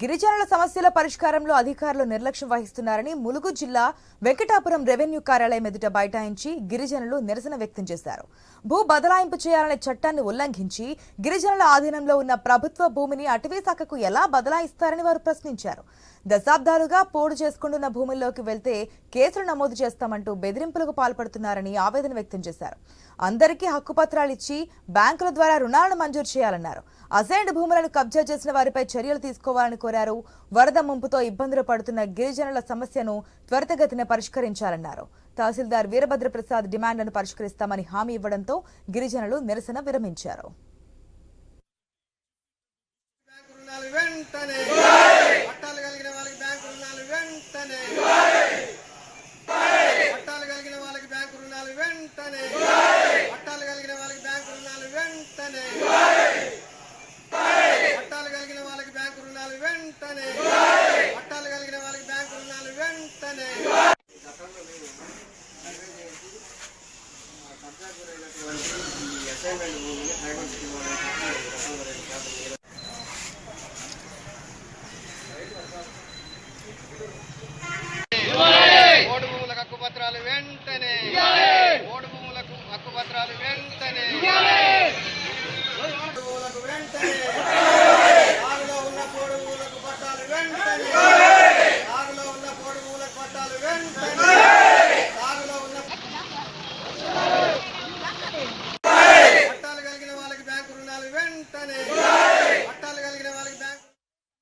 గిరిజనుల సమస్యల పరిష్కారంలో అధికారులు నిర్లక్ష్యం వహిస్తున్నారని ములుగు జిల్లా వెంకటాపురం రెవెన్యూ కార్యాలయం ఎదుట బైఠాయించి గిరిజనులు నిరసన వ్యక్తం చేశారు. భూ బదలాయింపు చేయాలనే చట్టాన్ని ఉల్లంఘించి గిరిజనుల ఆధీనంలో ఉన్న ప్రభుత్వ భూమిని అటవీ శాఖకు ఎలా బదలాయిస్తారని వారు ప్రశ్నించారు. దశాబ్దాలుగా పోడు చేసుకుంటున్న భూముల్లోకి వెళ్తే కేసులు నమోదు చేస్తామంటూ బెదిరింపులకు పాల్పడుతున్నారని ఆవేదన వ్యక్తం చేశారు. అందరికీ హక్కుపత్రాలు ఇచ్చి బ్యాంకుల ద్వారా రుణాలను మంజూరు చేయాలన్నారు. అసైన్డ్ భూములను కబ్జా చేసిన వారిపై చర్యలు తీసుకోవాలని కోరారు. వరద ముంపుతో ఇబ్బందులు పడుతున్న గిరిజనుల సమస్యను త్వరితగతిన పరిష్కరించాలన్నారు. తహసీల్దార్ వీరభద్రప్రసాద్ డిమాండ్లను పరిష్కరిస్తామని హామీ ఇవ్వడంతో గిరిజనులు నిరసన విరమించారు. వెంటనే. పట్టాలు కలిగిన వాళ్ళకి బ్యాంకు రుణాలు వెంటనే. పట్టాలు కలిగిన వాళ్ళకి బ్యాంకు రుణాలు వెంటనే. పట్టాలు కలిగిన వాళ్ళకి బ్యాంకు రుణాలు వెంటనే. అసైన్మెంట్ భూమిని హక్కు పత్రాలు వెంటనే. అవసరాలు వెంటనే వెంటనే ఉన్న పొడుగులకు పట్టాలు వెంటనే ఆరులో ఉన్న పొడుగులకు పట్టాలు వెంటనే ఆరులో ఉన్న పట్టాలు కలిగిన వాళ్ళకి బ్యాంకు రుణాలు వెంటనే